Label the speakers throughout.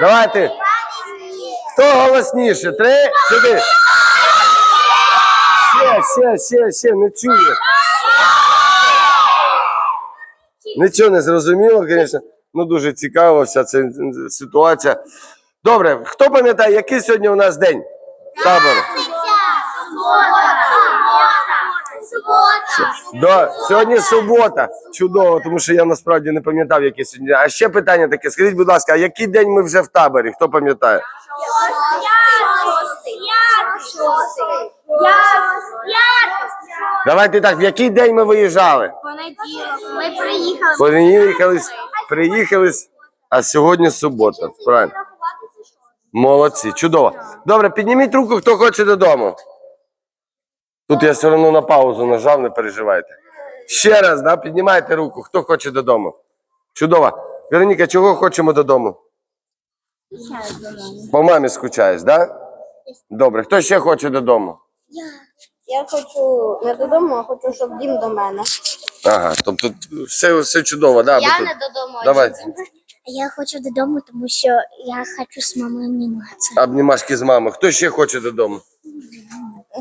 Speaker 1: Давайте. Хто голосніше? Три, чотири. Ще, ще, ще, ще, не чую. Нічого не зрозуміло, звісно. Ну, дуже цікаво вся ця ситуація. Добре, хто пам'ятає, який сьогодні у нас день? Табору. Да, сьогодні субота. Чудово, тому що я насправді не пам'ятав, який сьогодні. А ще питання таке: скажіть, будь ласка, а який день ми вже в таборі? Хто пам'ятає? Давайте так, в який день ми виїжджали?
Speaker 2: Понеділок. Ми приїхали.
Speaker 1: Приїхали, приїхали, а сьогодні субота. Правильно. Молодці, чудово. Добре, підніміть руку, хто хоче додому. Тут я все одно на паузу нажав, не переживайте. Ще раз, да, піднімайте руку, хто хоче додому. Чудово. Вероніка, чого хочемо додому? По мамі скучаєш, так? Да? Добре, хто ще хоче додому?
Speaker 2: Я хочу не додому, а хочу, щоб дім до мене.
Speaker 1: Ага, тобто все, все чудово, да?
Speaker 2: Я
Speaker 1: тут-
Speaker 2: не додому.
Speaker 1: Давай.
Speaker 3: Я хочу додому, тому що я хочу з мамою обніматися.
Speaker 1: Обнімашки з мамою. Хто ще хоче додому?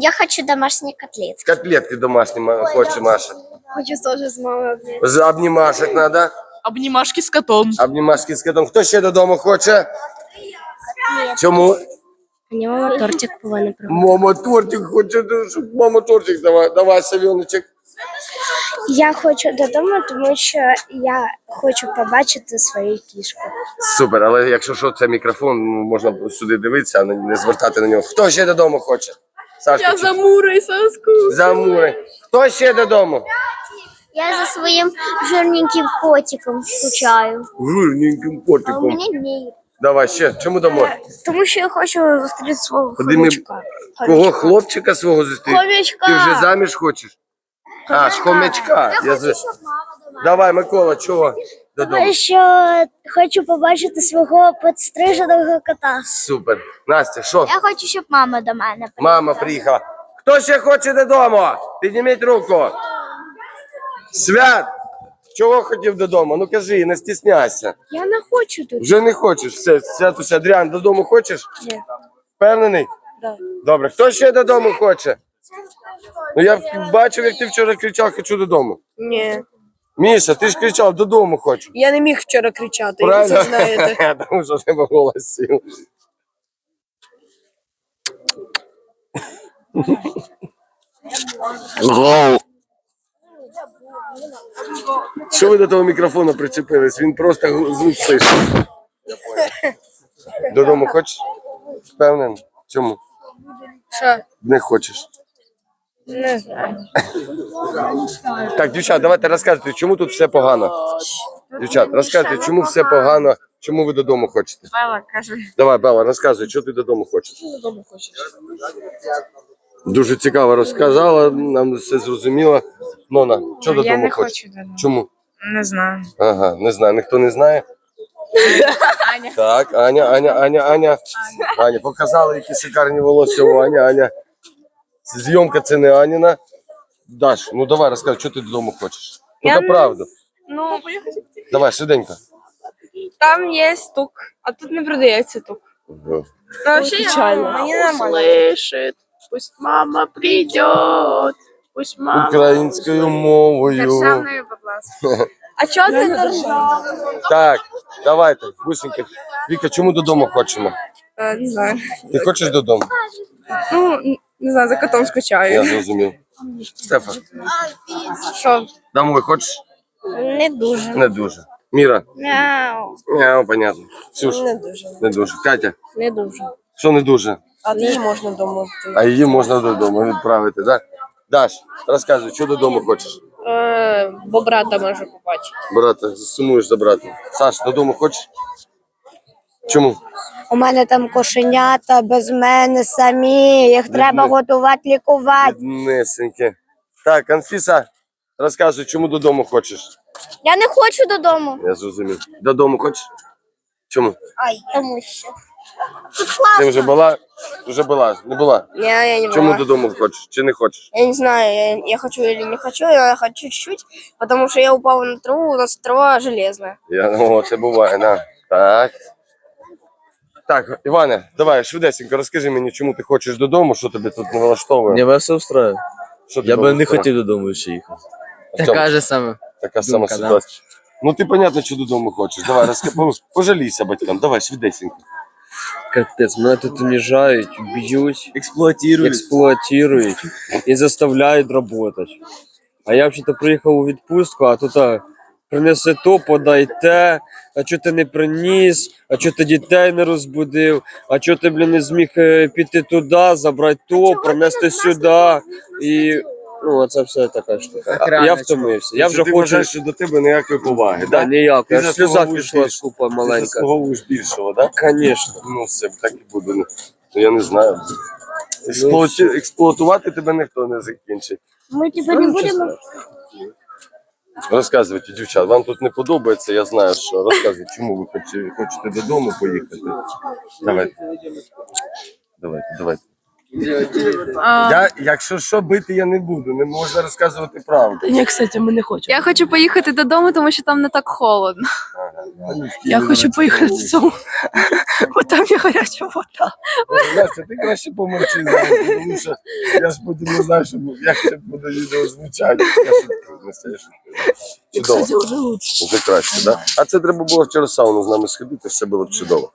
Speaker 3: Я хочу домашні котлети.
Speaker 1: Котлетки домашні ма- хоче Маша.
Speaker 2: Хочу теж з мамою обніматися.
Speaker 1: З обнімашек надо.
Speaker 4: Обнімашки з котом.
Speaker 1: Обнімашки з котом. Хто ще додому хоче? Чому?
Speaker 3: Мені мама тортик повинна приготувати.
Speaker 1: Мама тортик хоче, щоб мама тортик давай. Давай, Савіночек.
Speaker 3: Я хочу додому, тому що я хочу побачити свою кішку.
Speaker 1: Супер, але якщо що, це мікрофон, ну, можна сюди дивитися, а не- не звертати на нього. Хто ще додому хоче? Сашка,
Speaker 4: Я за мурой соску.
Speaker 1: за Мури. Хто ще додому?
Speaker 3: Я за своїм жирненьким котиком скучаю.
Speaker 1: Жирненьким котиком.
Speaker 3: ні.
Speaker 1: Давай ще. Чому домой?
Speaker 3: Тому що я хочу зустріти свого
Speaker 1: Куди ми-
Speaker 3: хомячка.
Speaker 1: Кого хлопчика свого зустріти?
Speaker 3: Хомячка!
Speaker 1: Ти вже заміж хочеш? А, ж хомячка. Я з- Давай, Микола, чого? Додому.
Speaker 3: Тому що хочу побачити свого підстриженого кота.
Speaker 1: Супер. Настя, що?
Speaker 3: Я хочу, щоб мама до мене
Speaker 1: Мама приїхала. Хто ще хоче додому? Підніміть руку. Свят! Чого хотів додому? Ну кажи, не стісняйся.
Speaker 3: Я не хочу тут.
Speaker 1: Вже не хочеш. Все, святуся, Адріан, додому хочеш?
Speaker 3: Ні.
Speaker 1: Впевнений? Добре. Хто ще додому хоче? Ну я бачив, як ти вчора кричав, хочу додому.
Speaker 5: Ні,
Speaker 1: Міша, ти ж кричав, додому хочу.
Speaker 5: я не міг вчора кричати, ви
Speaker 1: Правильно?
Speaker 5: це знаєте.
Speaker 1: Тому що в тебе голос сів. Що ви до того мікрофону причепились? Він просто гу- звук слышить. Додому хочеш? Впевнений? Чому?
Speaker 5: Що?
Speaker 1: Не хочеш.
Speaker 5: Не знаю.
Speaker 1: Так, дівчат, давайте розказуйте, чому тут все погано. Дівчат, розказуйте, чому все погано, чому ви додому хочете.
Speaker 4: Бела, кажи.
Speaker 1: Давай, Бела, розказуй, що ти додому хочеш.
Speaker 5: Додому хочеш.
Speaker 1: Дуже цікаво розказала, нам все зрозуміло. Нона, що додому
Speaker 4: Я не
Speaker 1: хочеш?
Speaker 4: хочу додому.
Speaker 1: Чому?
Speaker 4: Не знаю.
Speaker 1: Ага, не знаю, ніхто не знає.
Speaker 4: Аня.
Speaker 1: Так, Аня, Аня, Аня, Аня. Аня, показали, які шикарні волосся у Аня, Аня. Зйомка це не Аніна. Даш, ну давай розказуй, що ти додому хочеш. Ну,
Speaker 5: Я
Speaker 1: це
Speaker 5: не
Speaker 1: правда.
Speaker 5: Ну,
Speaker 1: Давай, швиденько.
Speaker 5: там є стук, а тут не продається тук. Ну, вообще, печально. Мені нормально.
Speaker 4: Слышит. Пусть мама придет. Пусть мама...
Speaker 1: Українською мовою.
Speaker 4: Державною, будь ласка.
Speaker 5: А чого ти держав?
Speaker 1: Так, давайте, бусинки. Віка, чому додому хочемо?
Speaker 5: Е, Не знаю.
Speaker 1: Ти хочеш додому?
Speaker 5: Ну, не знаю, за котом скучаю.
Speaker 1: Я зрозумів. Стефа,
Speaker 5: Що?
Speaker 1: домой хочеш?
Speaker 3: Не дуже.
Speaker 1: Не дуже. Міра?
Speaker 3: Мяу.
Speaker 1: Не, понятно. Ксюш?
Speaker 5: Не дуже.
Speaker 1: Не дуже. Катя?
Speaker 5: Не дуже.
Speaker 1: Що не дуже?
Speaker 5: А її можна вдома.
Speaker 1: А її можна додому відправити, так? Даш, розказуй, що додому хочеш?
Speaker 5: Е, Бо брата можу побачити.
Speaker 1: Брата, сумуєш за братом. Саш, додому хочеш? Чому?
Speaker 6: У мене там кошенята без мене самі. Їх треба готувати, лікувати.
Speaker 1: Біднесеньке. Так, Анфіса, розказуй, чому додому хочеш?
Speaker 3: Я не хочу додому.
Speaker 1: Я зрозумів. Додому хочеш? Чому?
Speaker 3: Ай, Тому що.
Speaker 1: Ти вже була? Вже була, не була.
Speaker 5: Ні, я не
Speaker 1: Чому
Speaker 5: була.
Speaker 1: додому хочеш? Чи не хочеш?
Speaker 5: Я не знаю, я, я хочу или не хочу, я хочу чуть-чуть, потому что я упал на траву, у нас трава железная.
Speaker 1: Я, о, це буває, на. Так. Так, Іване, давай швидесенько, розкажи мені, чому ти хочеш додому, що тобі тут не влаштовує.
Speaker 7: Ні, мене все встрає.
Speaker 1: Що
Speaker 7: Я би не хотів додому ще їхати.
Speaker 8: Така же саме.
Speaker 1: Така сама
Speaker 8: думка, да.
Speaker 1: ситуація. Ну ти понятно, що додому хочеш. Давай, розкажи, пожалійся батькам, давай швидесенько.
Speaker 8: Капець, мене тут уніжають, б'ють,
Speaker 7: Експлуатують.
Speaker 8: експлуатують і заставляють працювати. А я взагалі приїхав у відпустку, а тут а, принеси то, подай те, а чого ти не приніс, а чого ти дітей не розбудив, а чого ти, блін, не зміг е, піти туди, забрати то, принести сюди. І ну, це все така штука. А Я втомився. Я вже
Speaker 1: ти
Speaker 8: хочу.
Speaker 1: вважаєш, що до тебе ніякої поваги,
Speaker 8: Да,
Speaker 1: да?
Speaker 8: ніяк.
Speaker 1: Ти
Speaker 8: Аж сльоза
Speaker 1: заслуговуєш
Speaker 8: пішла
Speaker 1: більше.
Speaker 8: скупа
Speaker 1: Ти
Speaker 8: маленька.
Speaker 1: заслуговуєш більшого, да?
Speaker 8: Звісно.
Speaker 1: Ну все, так і буде. Ну, я не знаю. Експлуаті- Експлуатувати тебе ніхто не закінчить.
Speaker 3: Ми тебе не будемо.
Speaker 1: Розказуйте, дівчат, вам тут не подобається, я знаю, що розказуйте, чому ви хочете, хочете додому поїхати. Давайте. Давайте, давайте. Я, якщо що, бити я не буду, не можна розказувати правду.
Speaker 9: Ні, кстати, ми не хочемо.
Speaker 4: Я хочу поїхати додому, тому що там не так холодно.
Speaker 9: Я хочу поїхати додому, бо там є гаряча вода.
Speaker 1: Настя, ти краще помовчи тому що я ж потім не знаю, що, як це буде відео звучати. Чудово.
Speaker 9: Вже
Speaker 1: краще, да? А це треба було вчора сауну з нами сходити, все було б чудово.